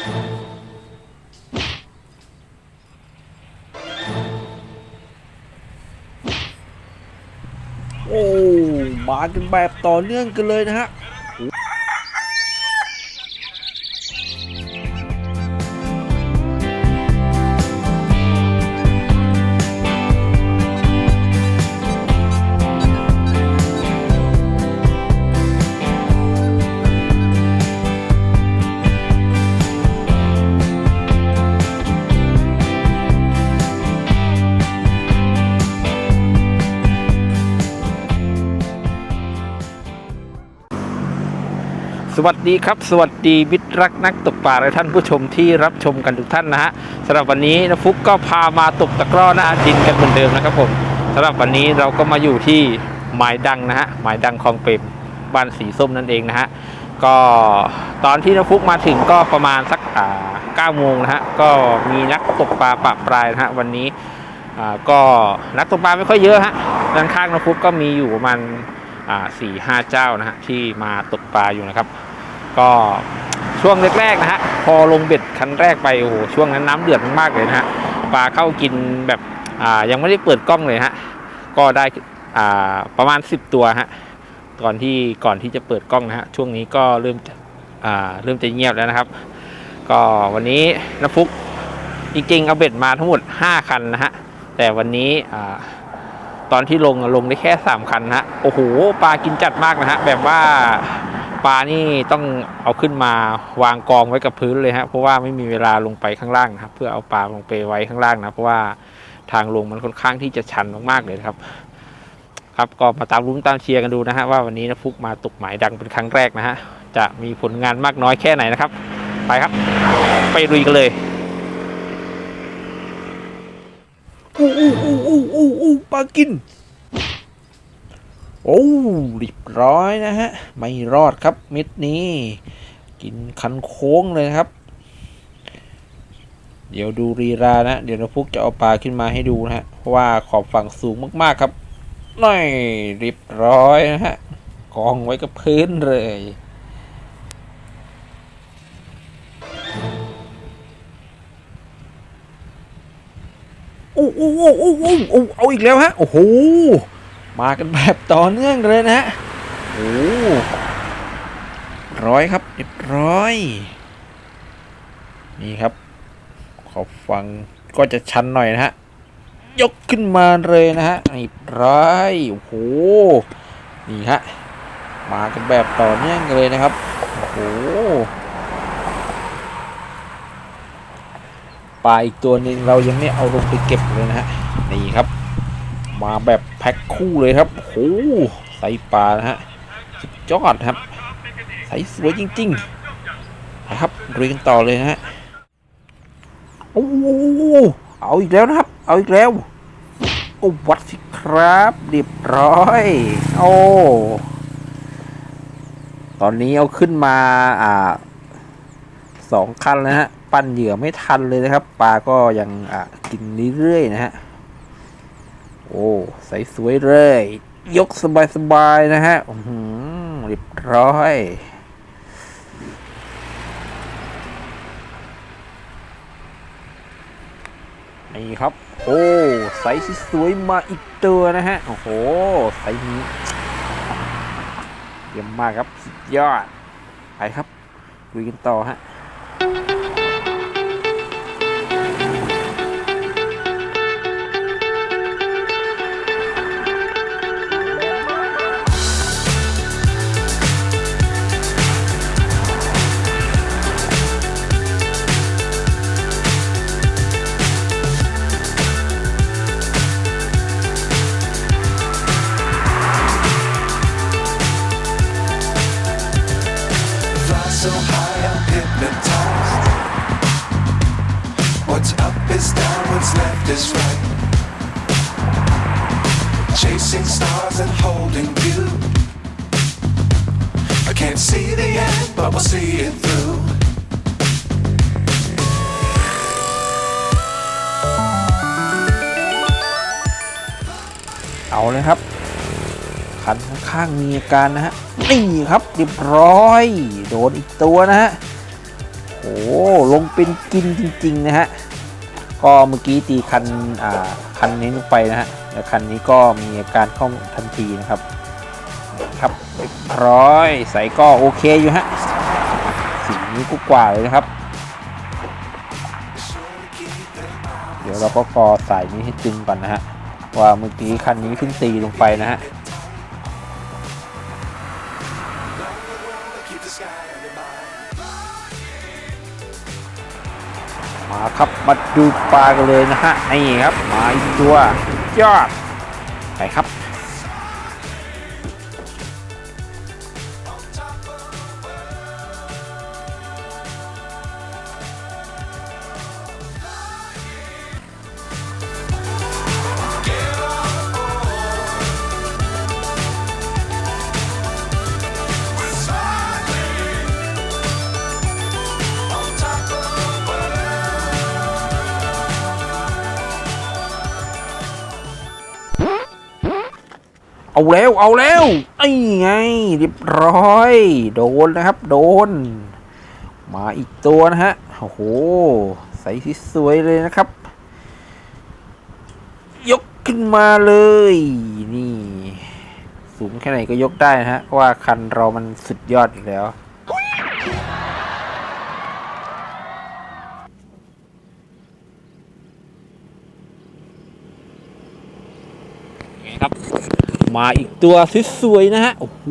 โอ้ มากันแบบต่อเนื่องกันเลยนะฮะ วัสดีครับ สวัสดีมิตรรักนักตกปลาและท่านผู้ชมที่รับชมกันทุกท่านนะฮะสำหรับวันนี้นะฟุกก็พามาตกตะกร้อหน้าดินกันเหมือนเดิมนะครับผมสำหรับวันนี้เราก็มาอยู่ที่หมายดังนะฮะหมายดังคลองเปรมบ้านสีส้มนั่นเองนะฮะก็ตอนที่นฟุกมาถึงก็ประมาณสักอ่าเก้าโมงนะฮะก็มีนักตกปลาปะปลายนะฮะวันนี้อ่าก็นักตกปลาไม่ค่อยเยอะฮะด้านข้างนฟุกก็มีอยู่ประมาณอ่าสี่ห้าเจ้านะฮะที่มาตกปลาอยู่นะครับ ก็ช่วงแรกๆนะฮะพอลงเบ็ดคันแรกไปโอ้โหช่วงนั้นน้ำเดือดมากๆเลยนะฮะปลาเข้ากินแบบอ่ายังไม่ได้เปิดกล้องเลยฮะก็ได้อ่าประมาณ 10 ตัวฮะก่อนที่ก่อนที่จะเปิดกล้องนะฮะช่วงนี้ก็เริ่มจะอ่าเริ่มจะเงียบแล้วนะครับ ก็วันนี้นฟุกจริงๆเอาเบ็ดมาทั้งหมด 5 คันนะฮะแต่วันนี้อ่า ตอนที่ลงลงได้แค่ 3 คันนะฮะโอ้โหปลากินจัดมากนะฮะแบบว่าปลานี่ต้องเอาขึ้นมาวางกองไว้กับพื้นเลยฮะเพราะว่าไม่มีเวลาลงไปข้างล่างนะครับเพื่อเอาปลาลงไปไว้ข้างล่างนะเพราะว่าทางลงมันค่อนข้างที่จะชันมากๆเลยครับ ครับก็มาตามรุ้นตามเชียร์กันดูนะฮะว่าวันนี้นะฟุกมาตกหมายดังเป็นครั้งแรกนะฮะจะมีผลงานมากน้อยแค่ไหนนะครับ ไปครับ ไปลุยกันเลย อู้อู้อู้อู้อู้อู้ปลากิน โอ้เรียบร้อยนะฮะ ไม่รอดครับเม็ดนี้ กินคันโค้งเลยครับ เดี๋ยวดูรีรานะ เดี๋ยวนพุกจะเอาปลาขึ้นมาให้ดูนะฮะ เพราะว่าขอบฝั่งสูงมากๆครับน่อยเรียบร้อยนะฮะ กองไว้กับพื้นเลย อ้โอ้โอ้โอ้โอ้โอ้เอาอีกแล้วฮะ โอ้โห มากันแบบต่อเนื่องเลยนะฮะ โอ้ร้อยครับเรียบร้อย นี่ครับ ขอบฟังก็จะชันหน่อยนะฮะ ยกขึ้นมาเลยนะฮะนี่ร้อยโอ้โห นี่ฮะ มากันแบบต่อเนื่องเลยนะครับ โอ้โห ปลาอีกตัวหนึ่งเรายังไม่เอาลงไปเก็บเลยนะฮะนี่ครับ มาแบบแพ็คคู่เลยครับโอ้ใส่ปลานะฮะสุดยอดครับใส่สวยจริงๆนะครับเรียนต่อเลยนะฮะโอ้เอาอีกแล้วนะครับ เอาอีกแล้วโอ้วัดสิครับเรียบร้อย โอ้ตอนนี้เอาขึ้นมาอ่าสองคันแล้วฮะ ปั้นเหยื่อไม่ทันเลยนะครับ ปลาก็ยังอะกินเรื่อยๆนะฮะ โอ้ใสสวยเลย ยกสบายๆนะฮะอื้อหือเรียบร้อยนี่ครับ โอ้ใสสวยมาอีกตัวนะฮะ โอ้โหใสนี้เยี่ยมมากครับสุดยอด ไปครับลุยกันต่อฮะ what's left is right. Chasing stars and holding you. I can't see the end, but we'll see it through. เอาเลยครับคันข้างมีอาการนะฮะ นี่ครับเรียบร้อย โดนอีกตัวนะฮะ โอ้ลงเป็นกินจริง ๆ นะฮะ ก็เมื่อกี้ตีคันอ่าคันนี้ลงไปนะฮะแล้วคันนี้ก็มีอาการเข้าทันทีนะครับครับร้อยใส่ก็โอเคอยู่ฮะสีนี้ก็กว่าเลยนะครับ เดี๋ยวเราก็กอสายนี้ให้ตึงก่อนนะฮะว่าเมื่อกี้คันนี้เพิ่งตีลงไปนะฮะ ครับมาดูปลากันเลยนะฮะนี่ครับมาอีกตัวยอดไปครับ เอาแล้วเอาแล้วไอ้ไงเรียบร้อย โดนนะครับ โดน มาอีกตัวนะฮะโอ้โหใสสวยเลยนะครับ ยกขึ้นมาเลย นี่สูงแค่ไหนก็ยกได้นะฮะเพราะว่าคันเรามันสุดยอดอยู่แล้วครับ มาอีกตัวสวยๆนะฮะ โอ้โห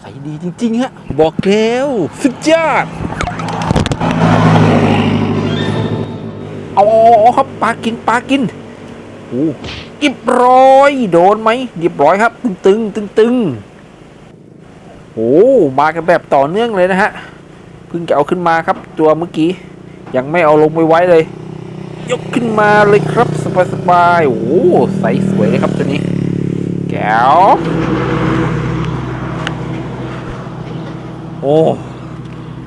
ใส่ดีจริงๆฮะ บอกแล้ว สุดยอด เอาครับปลากินปลากินโอ้เรียบร้อย โดนไหมเรียบร้อยครับ ตึงตึงตึงตึงๆโอ้มากันแบบต่อเนื่องเลยนะฮะ เพิ่งจะเอาขึ้นมาครับ ตัวเมื่อกี้ ยังไม่เอาลงไปไว้เลยยกขึ้นมาเลยครับ สบายๆ โอ้ ใสสวยเลยครับตัวนี้ แก้วโอ้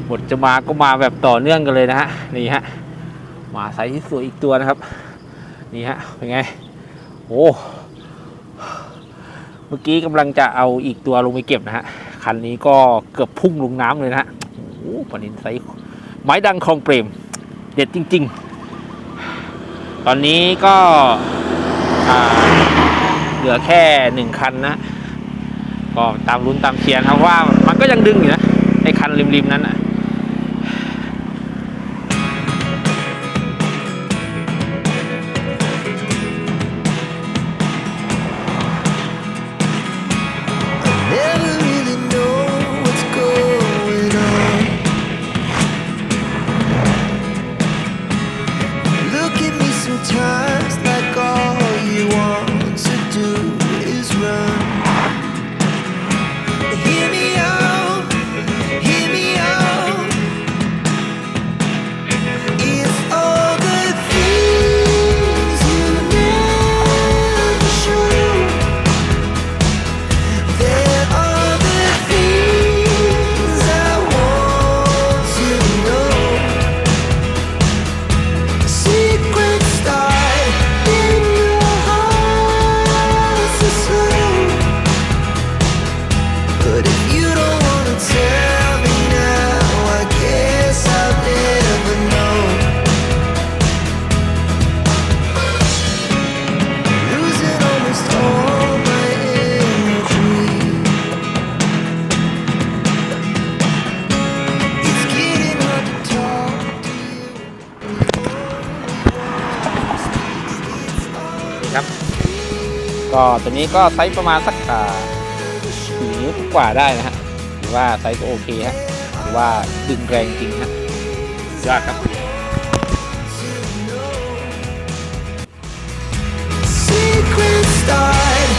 หมดจะมาก็มาแบบต่อเนื่องกันเลยนะฮะ นี่ฮะ มาไซส์ที่สวยอีกตัวนะครับ นี่ฮะ เป็นไง โอ้ เมื่อกี้กำลังจะเอาอีกตัวลงไปเก็บนะฮะ คันนี้ก็เกือบพุ่งลงน้ำเลยนะฮะ โอ้ปนินไซส์ไม้ดังคลองเปรม เด็ดจริง ๆ ตอนนี้ก็อ่า เหลือแค่หนึ่งคันนะ ก็ตามลุ้นตามเชียร์นครับว่ามันก็ยังดึงอยู่นะไอ้คันริมๆนั้น ตัวนี้ก็ไซส์ประมาณสักอ่าสี่นิ้วกว่าได้นะฮะถือว่าไซส์ก็โอเคฮะถือว่าดึงแรงจริงฮะยอดครับ Secrets start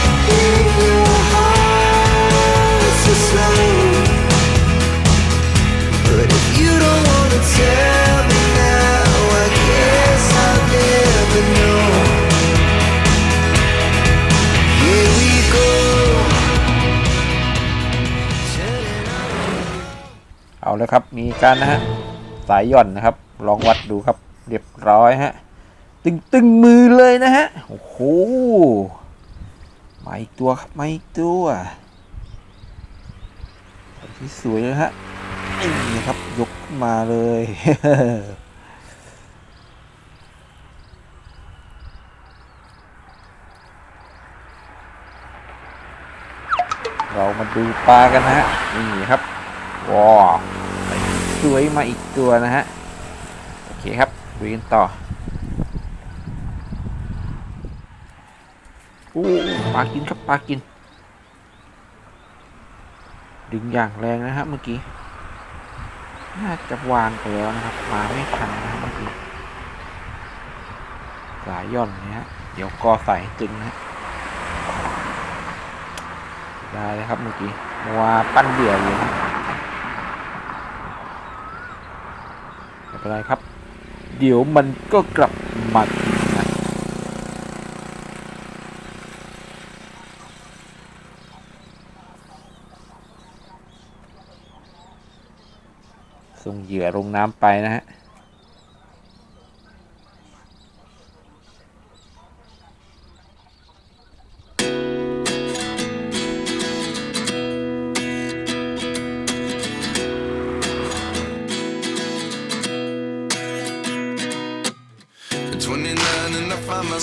in your heart so slow. But if you don't wanna tell เอาเลยครับ มีการนะฮะ สายหย่อนนะครับ ลองวัดดูครับ เรียบร้อยฮะ ตึงตึงมือเลยนะฮะ โอ้โหมาอีกตัวครับมาอีกตัวที่สวยเลยฮะนี่ครับ ยกมาเลยเรามาดูปลากันนะฮะนี่ครับว้า สวยมาอีกตัวนะฮะ โอเคครับดูกันต่ออู้ปลากินครับปลากิน ดึงอย่างแรงนะฮะเมื่อกี้ น่าจะวางไปแล้วนะครับมาไม่ทันนะครับเมื่อกี้สายย่อนเนี้ยเดี๋ยวกอใส่ตึงนะฮะได้เลยครับเมื่อกี้ว่าปั้นเดี่ยวอยู่นะ ไม่เป็นไรครับ เดี๋ยวมันก็กลับมานะส่งเหยื่อลงน้ำไปนะฮะ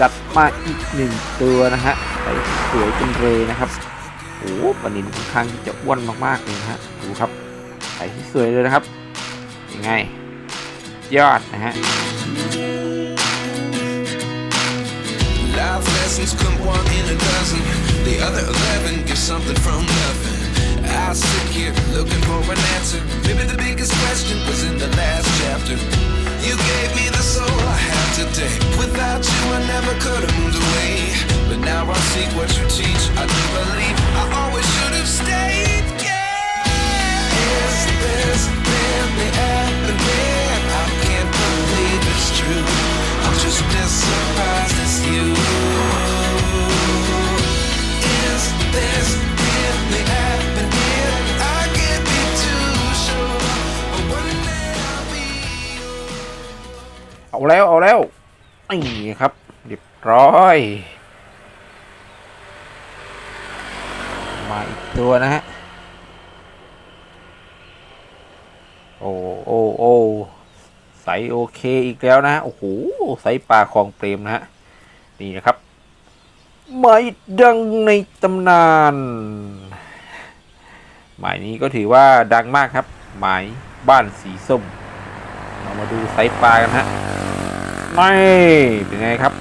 จัดมาอีกหนึ่งตัวนะฮะใส่สวยจังเลยนะครับโอ้โหปลานินค่อนข้างที่จะอ้วนมากๆเลยนะฮะดูครับใส่ที่สวยเลยนะครับยังไง ยอดนะฮะ Life lessons come one in a dozen. The other eleven get something from nothing. I sit here looking for an answer. Maybe the biggest question was in the last chapter. You gave me the soul I have today. Without you, I never could have moved away. But now I see what you teach. I do believe เอาแล้วเอาแล้วนี่ครับเรียบร้อย มาอีกตัวนะฮะ โอ้โอ้โอ้ใสโอเคอีกแล้วนะฮะ โอ้โห ใสปลาคลองเปรมนะฮะ นี่นะครับหมายดังในตำนาน หมายนี้ก็ถือว่าดังมากครับ หมายบ้านสีส้ม เรามาดูไซส์ปลากันฮะ ไม่ เป็นไงครับ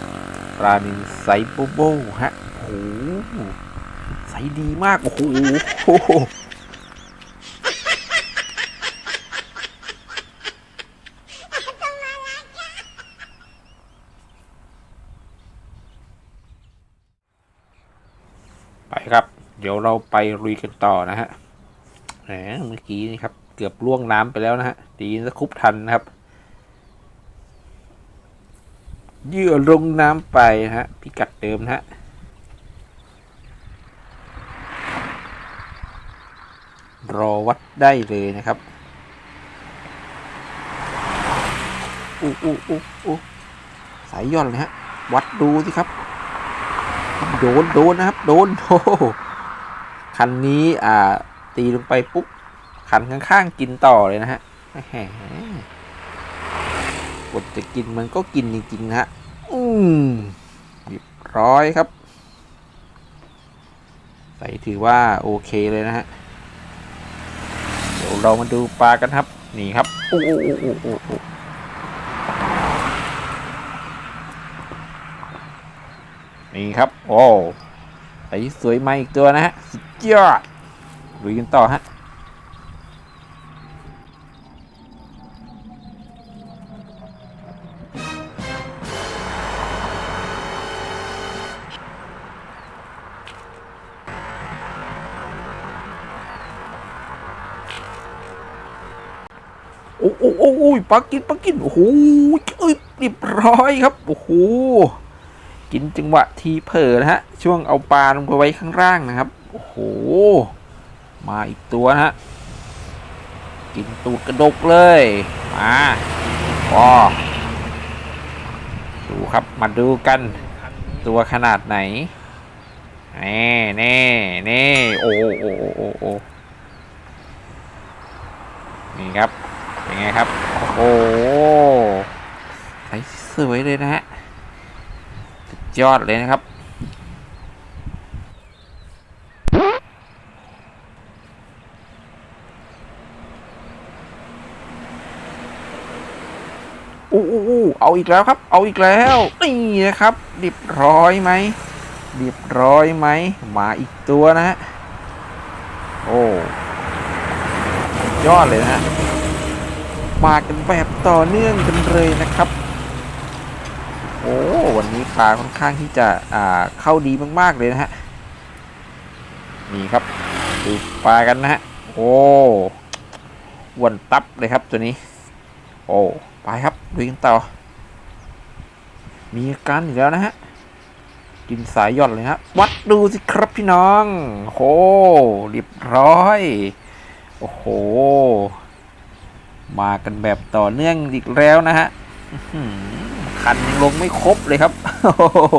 ปลานินไซส์โบโบฮะโอ้โหไซส์ดีมากโอ้โหโอ้โหไปครับ เดี๋ยวเราไปลุยกันต่อนะฮะแหมเมื่อกี้นี่ครับ เกือบล่วงน้ำไปแล้วนะฮะ ดีนะคุบทันนะครับ เหยื่อลงน้ำไปฮะพิกัดเดิมนะฮะรอวัดได้เลยนะครับอู้อู้อู้อู้สายย่อนเลยฮะ วัดดูสิครับ โดนโดนนะครับ โดนโอ้คันนี้อ่า ตีลงไปปุ๊บคันข้างๆกินต่อเลยนะฮะแห กดจะกินมันก็กินจริงๆนะฮะอืมเรียบร้อยครับ ใส่ถือว่าโอเคเลยนะฮะ เดี๋ยวเรามาดูปลากันครับ นี่ครับโอ้โอ้โอ้โอ้โอ้โอ้นี่ครับ โอ้ใส่สวยมาอีกตัวนะฮะ สุดยอดลุยกันต่อฮะ โอ้โหโอ้โหปลากินปลากินโอ้โหเอ้ยเรียบร้อยครับโอ้โหกินจังหวะทีเผลอนะฮะ ช่วงเอาปลาลงไปไว้ข้างล่างนะครับโอ้โหมาอีกตัวนะฮะกินตูดกระดกเลยมาอ๋อดูครับมาดูกัน ตัวขนาดไหนแน่แน่แน่โอ้โอ้โอ้โอ้นี่ครับ ไงครับ โอ้ใสสวยเลยนะฮะยอดเลยนะครับ อู้อู้เอาอีกแล้วครับ เอาอีกแล้ว นี่นะครับเรียบร้อยไหมเรียบร้อยไหม มาอีกตัวนะฮะ โอ้ ยอดเลยนะฮะ มากันแบบต่อเนื่องกันเลยนะครับ โอ้วันนี้ปลาค่อนข้างที่จะอ่าเข้าดีมากๆเลยนะฮะนี่ครับดูปลากันนะฮะโอ้อ้วนตับเลยครับตัวนี้ โอ้ไปครับดูกันต่อ มีอาการอีกแล้วนะฮะกินสายย่อนเลยฮะวัดดูสิครับพี่น้องโอ้เรียบร้อย โอ้โห มากันแบบต่อเนื่องอีกแล้วนะฮะอื้อหือคันยังลงไม่ครบเลยครับโอ้โห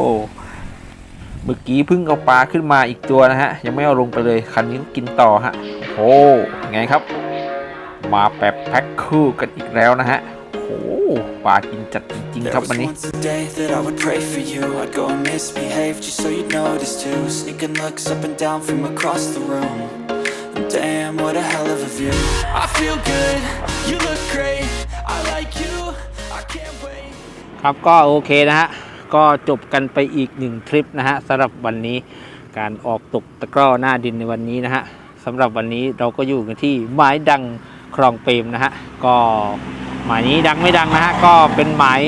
เมื่อกี้เพิ่งเอาปลาขึ้นมาอีกตัวนะฮะ ยังไม่เอาลงไปเลย คันนี้ก็กินต่อฮะโอ้โหไงครับ มาแบบแพ็คคู่กันอีกแล้วนะฮะโอ้โหปลากินจัดจริงๆ There ครับ was วันนี้ once a day that I would pray for you I'd go and misbehave just so you'd notice too Sneaking looks up and down from across the room And damn, what a hell of a view I feel good, you look great I like you, I can't wait ครับก็โอเคนะฮะ ก็จบกันไปอีกหนึ่งทริปนะฮะสำหรับวันนี้การออกตกตะกร้อหน้าดินในวันนี้นะฮะสำหรับวันนี้เราก็อยู่กันที่ไม้ดังคลองเปรมนะฮะก็หมายนี้ดังไม่ดังนะฮะก็เป็นหมาย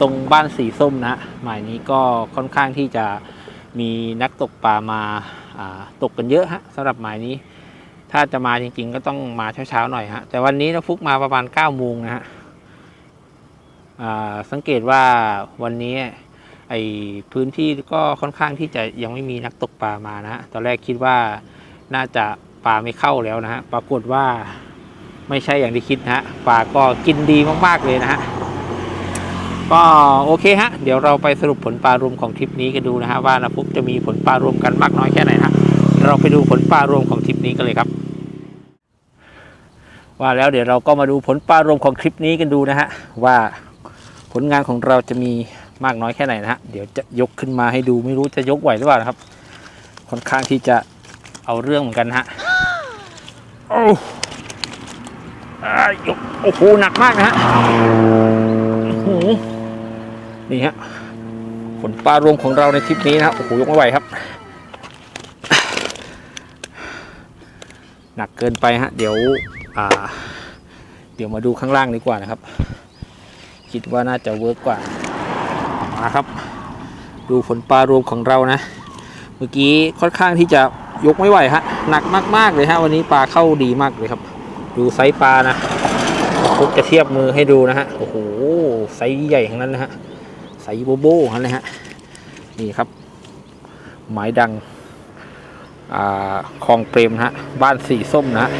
ตรงบ้านสีส้มนะฮะหมายนี้ก็ค่อนข้างที่จะมีนักตกปลามาาตกกันเยอะฮะสำหรับหมายนี้ ถ้าจะมาจริง ๆ ก็ต้องมาเช้าๆหน่อยฮะ แต่วันนี้นะฟุกมาประมาณ9ก้าโมงนะฮะสังเกตว่าวันนี้ไอพื้นที่ก็ค่อนข้างที่จะยังไม่มีนักตกปลามานะฮะ ตอนแรกคิดว่าน่าจะปลาไม่เข้าแล้วนะฮะ ปรากฏว่าไม่ใช่อย่างที่คิดนะฮะ ปลาก็กินดีมากๆเลยนะฮะ ก็โอเคฮะ เดี๋ยวเราไปสรุปผลปลารวมของทริปนี้กันดูนะฮะว่านะฟุกจะมีผลปลารวมกันมากน้อยแค่ไหนนะฮะเราไปดูผลปลารวมของทริปนี้กันเลยครับ ว่าแล้วเดี๋ยวเราก็มาดูผลปลารวมของคลิปนี้กันดูนะฮะว่าผลงานของเราจะมีมากน้อยแค่ไหนนะฮะเดี๋ยวจะยกขึ้นมาให้ดูไม่รู้จะยกไหวหรือเปล่านะครับ ค่อนข้างที่จะเอาเรื่องเหมือนกันฮะโอ้ายกโอ้โหหนักมากนะฮะนี่ฮะผลปลารวมของเราในทริปนี้นะฮะโอ้โหยกไม่ไหวครับ หนักเกินไปฮะ เดี๋ยว อ่า เดี๋ยวมาดูข้างล่างดีกว่านะครับ คิดว่าน่าจะเวิร์กกว่ามาครับ ดูผลปลารวมของเรานะ เมื่อกี้ค่อนข้างที่จะยกไม่ไหวฮะหนักมาก ๆ เลยฮะวันนี้ปลาเข้าดีมากเลยครับ ดูไซส์ปลานะพุกจะเทียบมือให้ดูนะฮะโอ้โหไซส์ใหญ่ทั้งนั้นนะฮะไซส์โบโบทั้งนั้นเลยฮะนี่ครับ หมายดังอ่าคลองเปรมนะฮะบ้านสีส้มนะฮะ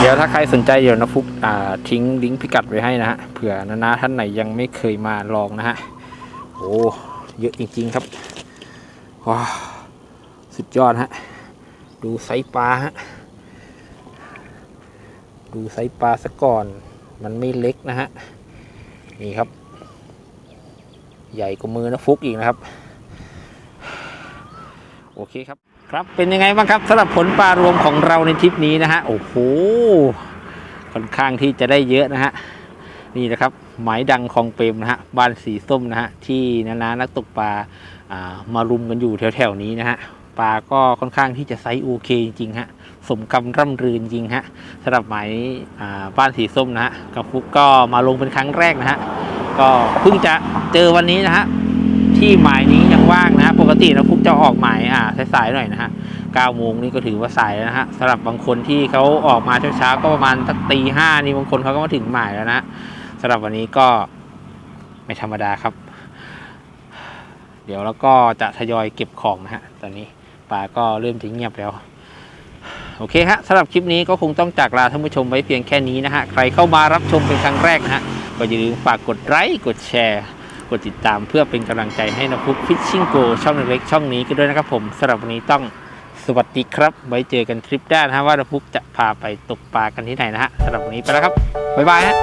เดี๋ยวถ้าใครสนใจเดี๋ยวนะฟุกทิ้งลิงก์พิกัดไว้ให้นะฮะเผื่อนานาท่านไหนยังไม่เคยมาลองนะฮะโอ้เยอะจริง ๆครับว้าสุดยอดฮะดูไซส์ปลาฮะดูไซส์ปลาซะก่อน มันไม่เล็กนะฮะนี่ครับ ใหญ่กว่ามือนะฟุกอีกนะครับ โอเคครับ ครับเป็นยังไงบ้างครับสำหรับผลปลารวมของเราในทริปนี้นะฮะโอ้โหค่อนข้างที่จะได้เยอะนะฮะนี่นะครับหมายดังของเปรมนะฮะบ้านสีส้มนะฮะที่นานานักตกปลาามารุมกันอยู่แถวๆนี้นะฮะปลาก็ค่อนข้างที่จะไซส์โอเคจริงๆฮะสมคำร่ำลือจริงฮะสำหรับหมายบ้านสีส้มนะฮะกับฟุกก็มาลงเป็นครั้งแรกนะฮะก็เพิ่งจะเจอวันนี้นะฮะที่หมายนี้ยังว่างนะ กติเราฟุกจะออกหมายอ่าสายๆหน่อยนะฮะ9โมงนี่ก็ถือว่าสายแล้วนะฮะสำหรับบางคนที่เขาออกมาเช้าๆก็ประมาณสักตีห้านี่บางคนเขาก็มาถึงหมายแล้วนะสำหรับวันนี้ก็ไม่ธรรมดาครับ เดี๋ยวแล้วก็จะทยอยเก็บของนะฮะตอนนี้ป่าก็เริ่มจะเงียบแล้วโอเคฮะสำหรับคลิปนี้ก็คงต้องจากลาท่านผู้ชมไว้เพียงแค่นี้นะฮะ ใครเข้ามารับชมเป็นครั้งแรกนะฮะ ก็อย่าลืมฝากกดไลค์ กดแชร์ กดติดตามเพื่อเป็นกำลังใจให้นะฟุกฟิชชิ่งโกช่องเล็กๆช่องนี้กันด้วยนะครับผมสำหรับวันนี้ต้องสวัสดีครับ ไว้เจอกันคลิปหน้านะฮะว่านะฟุกจะพาไปตกปลากันที่ไหนนะฮะสำหรับวันนี้ไปแล้วครับบ๊ายบายฮะ